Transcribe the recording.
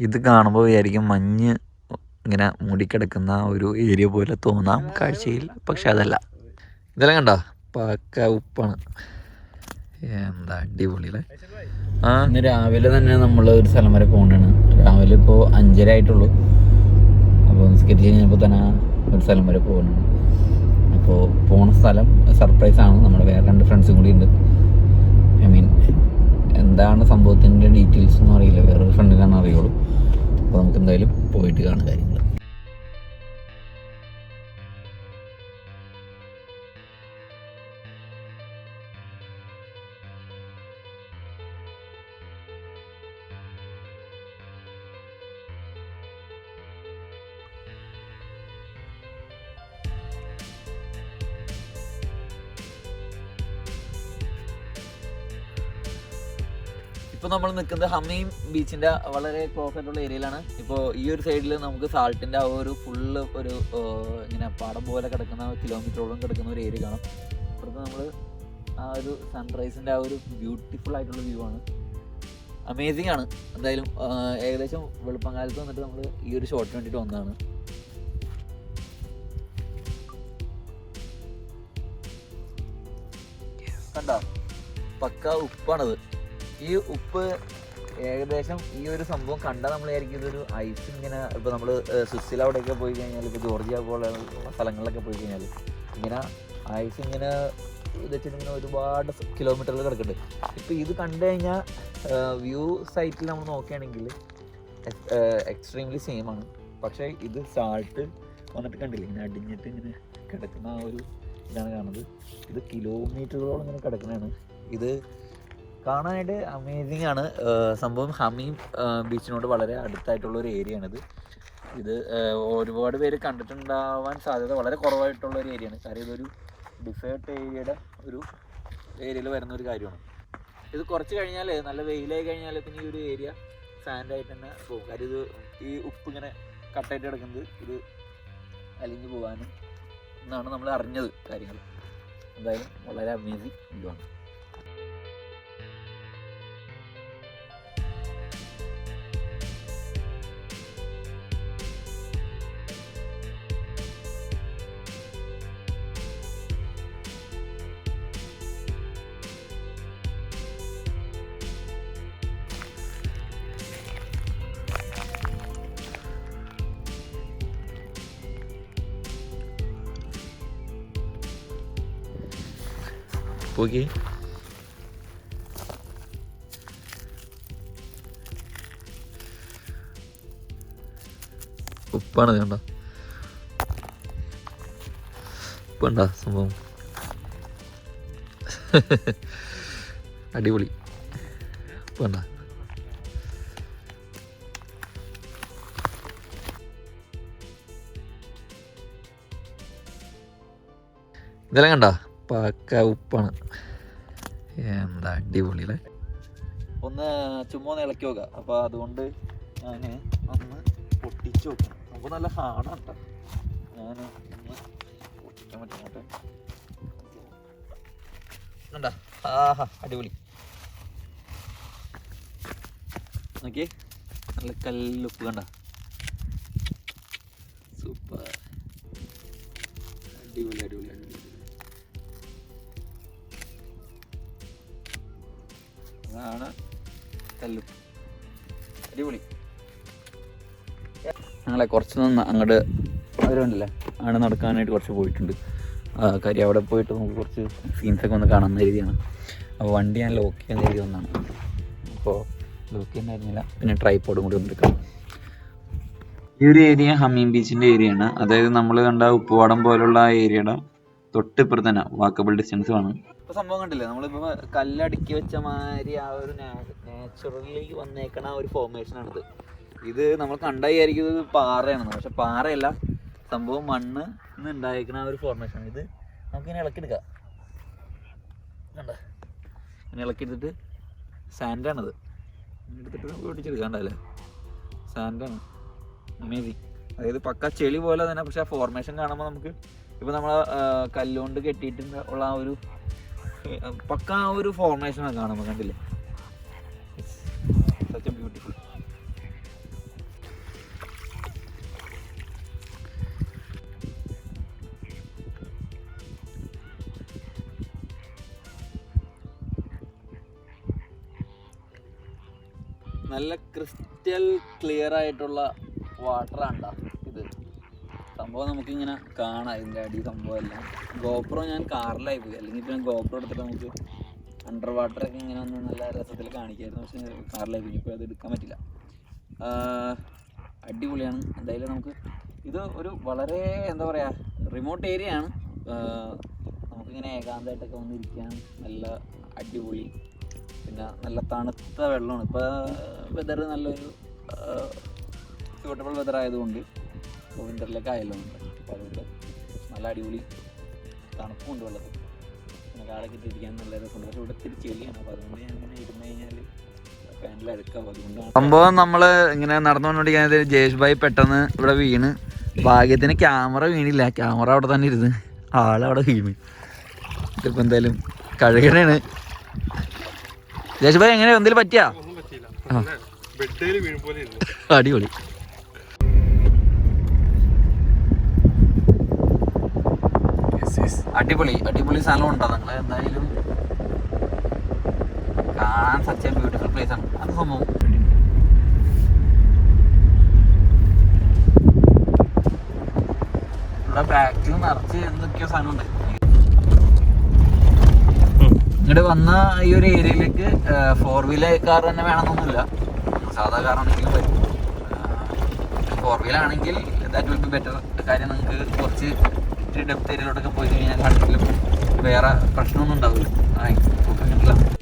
ഇത് കാണുമ്പോൾ വിചാരിക്കും മഞ്ഞ് ഇങ്ങനെ മൂടിക്കിടക്കുന്ന ഒരു ഏരിയ പോലെ തോന്നാം കാഴ്ചയിൽ. പക്ഷെ അതല്ല. ഇതെല്ലാം കണ്ട? പക്ക ഉപ്പാണ്. എന്താ അടിപൊളി അല്ലേ ആ. ഇന്ന് രാവിലെ തന്നെ നമ്മൾ ഒരു സ്ഥലം വരെ പോകേണ്ടതാണ് രാവിലെ ഇപ്പോൾ അഞ്ചര ആയിട്ടുള്ളൂ. അപ്പോൾ നിസ്കരിച്ച് കഴിഞ്ഞപ്പോൾ തന്നെ ഒരു സ്ഥലം വരെ പോകുന്നുണ്ട് അപ്പോൾ പോണ സ്ഥലം സർപ്രൈസ് ആണ്. നമ്മുടെ വേറെ രണ്ട് ഫ്രണ്ട്സും കൂടി ഉണ്ട്. ഐ മീൻ എന്താണ് സംഭവത്തിന്റെ ഡീറ്റെയിൽസ് ഒന്നും അറിയില്ല വേറൊരു ഫ്രണ്ടിനാണ് അറിയുള്ളൂ. അപ്പോൾ നമുക്ക് എന്തായാലും പോയിട്ട് കാണുക കാര്യങ്ങൾ ഇപ്പോൾ നമ്മൾ നിൽക്കുന്നത് ഹമ്മീം ബീച്ചിന്റെ വളരെ ക്ലോസ് ആയിട്ടുള്ള ഏരിയയിലാണ്. ഇപ്പോൾ ഈ ഒരു സൈഡിൽ നമുക്ക് സാൾട്ടിന്റെ ആ ഒരു ഫുള്ള് ഒരു ഇങ്ങനെ പാടം പോലെ കിടക്കുന്ന കിലോമീറ്ററോളം കിടക്കുന്ന ഒരു ഏരിയ കാണാം. ഇപ്പോഴത്തെ നമ്മൾ ആ ഒരു സൺറൈസിന്റെ ആ ഒരു ബ്യൂട്ടിഫുൾ ആയിട്ടുള്ള വ്യൂ ആണ്. അമേസിംഗ് ആണ്. എന്തായാലും ഏകദേശം ഏകദേശം വെളുപ്പംകാലത്ത് വന്നിട്ട് നമ്മൾ ഈ ഒരു ഷോട്ട് വേണ്ടിയിട്ട് വന്നതാണ്. കണ്ട? പക്ക ഉപ്പാണത്. ഈ ഉപ്പ് ഏകദേശം ഈ ഒരു സംഭവം കണ്ടാൽ നമ്മൾ വിചാരിക്കും ഇതൊരു ഐസ് ഇങ്ങനെ ഇപ്പോൾ നമ്മൾ സ്വിസ്സിൽ അവിടെയൊക്കെ പോയി കഴിഞ്ഞാൽ ഇപ്പോൾ ജോർജിയ പോലെയുള്ള സ്ഥലങ്ങളിലൊക്കെ പോയി കഴിഞ്ഞാൽ ഇങ്ങനെ ഐസ് ഇങ്ങനെ വെച്ചിട്ട് ഒരുപാട് കിലോമീറ്ററുകൾ കിടക്കുന്നുണ്ട്. ഇപ്പോൾ ഇത് കണ്ടു കഴിഞ്ഞാൽ വ്യൂ സൈറ്റിൽ നമ്മൾ നോക്കുകയാണെങ്കിൽ എക്സ്ട്രീംലി സെയിമാണ് പക്ഷേ ഇത് സാൾട്ട് വന്നിട്ട് കണ്ടില്ല ഇങ്ങനെ അടിഞ്ഞിട്ട് ഇങ്ങനെ കിടക്കുന്ന ആ ഒരു ഇതാണ് കാണുന്നത്. ഇത് കിലോമീറ്ററുകളോളം ഇങ്ങനെ കിടക്കുന്നതാണ്. ഇത് കാണാനായിട്ട് അമേസിംഗ് ആണ്. സംഭവം ഹമീം ബീച്ചിനോട് വളരെ അടുത്തായിട്ടുള്ള ഒരു ഏരിയ ആണിത് ഇത്. ഒരുപാട് പേര് കണ്ടിട്ടുണ്ടാവാൻ സാധ്യത വളരെ കുറവായിട്ടുള്ള ഒരു ഏരിയയാണ് കാര്യം ഇതൊരു ഡിസേർട്ട് ഏരിയയുടെ ഒരു ഏരിയയിൽ വരുന്ന ഒരു കാര്യമാണ്. ഇത് കുറച്ച് കഴിഞ്ഞാൽ നല്ല വെയിലായി കഴിഞ്ഞാൽ പിന്നെ ഈ ഒരു ഏരിയ സാൻഡായിട്ട് തന്നെ പോകും. കാര്യം ഇത് ഈ ഉപ്പ് ഇങ്ങനെ കട്ടായിട്ട് കിടക്കുന്നത് ഇത് അലിഞ്ഞു പോകാനും എന്നാണ് നമ്മൾ അറിഞ്ഞത് കാര്യങ്ങൾ. എന്തായാലും വളരെ അമേസിങ് ഇതുമാണ് പോയി. ഉപ്പാണ് കണ്ട? ഉപ്പുണ്ട സംഭവം? അടിപൊളി. ഉപ്പുണ്ട ഇതെല്ലാം കണ്ട? പക്ക ഉപ്പാണ്. എന്താ അടിപൊളി അല്ലേ ഒന്ന് ചുമ്മാ ഇളക്കി നോക്കുക അപ്പൊ അതുകൊണ്ട് ഞാൻ ഒന്ന് പൊട്ടിച്ചു നോക്കണം. നമുക്ക് നല്ല ഹാർഡാണ് ഞാൻ ഒന്ന് പൊട്ടിക്കാൻ പറ്റും ആഹാ അടിപൊളി. നോക്കിയേ. നല്ല കല്ലുപ്പ് കണ്ട? അതാണ് തല്ലു അടിപൊളി. ഞങ്ങളെ കുറച്ച് നിന്ന് അങ്ങോട്ട് അവരുണ്ടല്ലേ? അവിടെ നടക്കാനായിട്ട് കുറച്ച് പോയിട്ടുണ്ട്. കാര്യം അവിടെ പോയിട്ട് നമുക്ക് കുറച്ച് സീൻസൊക്കെ ഒന്ന് കാണാൻ കരുതിയാണ്. അപ്പോൾ വണ്ടി ഞാൻ ലോക്ക് ചെയ്യാൻ കരുതി ഒന്നാണ് അപ്പോൾ ലോക്ക് ചെയ്യുന്നില്ല പിന്നെ ട്രൈപ്പോഡും കൂടി ഒന്ന് എടുക്കാം ഈ ഒരു ഏരിയ ഹമ്മീൻ ബീച്ചിന്റെ ഏരിയ ആണ്. അതായത് നമ്മൾ കണ്ട ഉപ്പുവാടം പോലുള്ള ഏരിയയുടെ തൊട്ടിപ്പുറത്ത് തന്നെ വാക്കബിൾ ഡിസ്റ്റൻസ് ആണ്. ഇപ്പൊ സംഭവം കണ്ടില്ലേ? നമ്മളിപ്പോ കല്ലടുക്കി വെച്ച മാതിരി ആ ഒരു നാച്ചുറലി വന്നേക്കണ ആ ഒരു ആണിത്. ഇത് നമ്മൾ കണ്ടായിരിക്കുന്നത് പാറയാണെന്ന്. പക്ഷെ പാറയല്ല. സംഭവം മണ്ണ് നിന്ന് ഉണ്ടായിരിക്കണ ആ ഒരു ഫോർമേഷൻ ഇത് നമുക്കിങ്ങനെ ഇളക്കിയെടുക്കാം. ഇങ്ങനെ ഇളക്കിയെടുത്തിട്ട് സാൻഡാണത് എടുത്തിട്ട് നമുക്ക് ഒട്ടിച്ചെടുക്കാണ്ടല്ലേ സാൻഡാണ് അമേസിങ് അതായത് പക്ക ചെളി പോലെ തന്നെ പക്ഷെ ആ ഫോർമേഷൻ കാണുമ്പോൾ നമുക്ക് ഇപ്പോൾ നമ്മൾ കല്ലുകൊണ്ട് കെട്ടിയിട്ട് ഉള്ള ആ ഒരു പക്ക ആ ഒരു ഫോർമേഷനൊക്കെ കാണാൻ കണ്ടില്ലേ? സച്ച് എ ബ്യൂട്ടിഫുൾ നല്ല ക്രിസ്റ്റൽ ക്ലിയർ ആയിട്ടുള്ള വാട്ടറാണ് ഇത്. സംഭവം നമുക്കിങ്ങനെ കാണാം ഇതിന്റെ അടി സംഭവം എല്ലാം. ഗോപ്രോ ഞാൻ കാറിലായി പോയി. അല്ലെങ്കിൽ ഇപ്പം ഗോപ്രോ എടുത്തിട്ട് നമുക്ക് അണ്ടർ വാട്ടർ ഒക്കെ ഇങ്ങനെ ഒന്ന് നല്ല രസത്തിൽ കാണിക്കായിരുന്നു. പക്ഷെ കാറിലായി പോയി. ഇപ്പോൾ അത് എടുക്കാൻ പറ്റില്ല. അടിപൊളിയാണ്. എന്തായാലും നമുക്ക് ഇത് ഒരു വളരെ എന്താ പറയുക റിമോട്ട് ഏരിയ ആണ്. നമുക്കിങ്ങനെ ഏകാന്തമായിട്ടൊക്കെ വന്നിരിക്കാൻ നല്ല അടിപൊളി പിന്നെ നല്ല തണുത്ത വെള്ളമാണ്. ഇപ്പോൾ വെതർ നല്ലൊരു സ്യൂട്ടബിൾ വെതർ ആയതുകൊണ്ട് വിന്ററിലേക്ക് ആയല്ലോ. അപ്പോൾ അതുകൊണ്ട് നല്ല അടിപൊളി തണുപ്പുണ്ട് വെള്ളത്തിൽ. പിന്നെ കാലൊക്കെ ഇട്ടിരിക്കാൻ നല്ല രസമുണ്ട് പക്ഷേ ഇവിടെ ഇത്തിരി ചെളിയാണ്. അപ്പോൾ അതുകൊണ്ട് ഞാൻ ഇങ്ങനെ ഇരുന്ന് കഴിഞ്ഞാൽ സംഭവം നമ്മൾ ഇങ്ങനെ നടന്നുകൊണ്ടിരിക്കുന്നത് ജയേഷ് ഭായി പെട്ടെന്ന് ഇവിടെ വീണ്. ഭാഗ്യത്തിന് ക്യാമറ വീണില്ല. ക്യാമറ അവിടെ തന്നെ ഇരുന്ന്. ആളവിടെ വീണ്. ഇതിപ്പോ എന്തായാലും കഴുകണേണ്. ജയേഷ് ഭായി എങ്ങനെ എന്തെങ്കിലും പറ്റിയാ? അടിപൊളി. അടിപൊളി അടിപൊളി സ്ഥലം ഉണ്ടോ നിങ്ങൾ എന്തായാലും കാണാൻ സച്ച് എ ബ്യൂട്ടിഫുൾ പ്ലേസ് ആണ്. അത് സംഭവം. ഇവിടെ ബാക്കിൽ നിറച്ച് എന്തൊക്കെയോ സാധനമുണ്ട്. ഇങ്ങോട്ട് വന്ന ഈ ഒരു ഏരിയയിലേക്ക് ഫോർ വീലർ കാർ തന്നെ വേണമെന്നൊന്നുമില്ല. സാധാ കാർ ആണെങ്കിലും വരും ഫോർ വീലർ ആണെങ്കിൽ ദാറ്റ് വിൽ ബി ബെറ്റർ കാര്യം നിങ്ങൾക്ക് കുറച്ച് ഇത്തിരി ഡെപ്ത് ഏരിയയിലോട്ടൊക്കെ പോയി കഴിഞ്ഞാൽ കണ്ടിട്ടിലും വേറെ പ്രശ്നമൊന്നും ഉണ്ടാവില്ല ആ കുഴപ്പമൊന്നുമില്ല.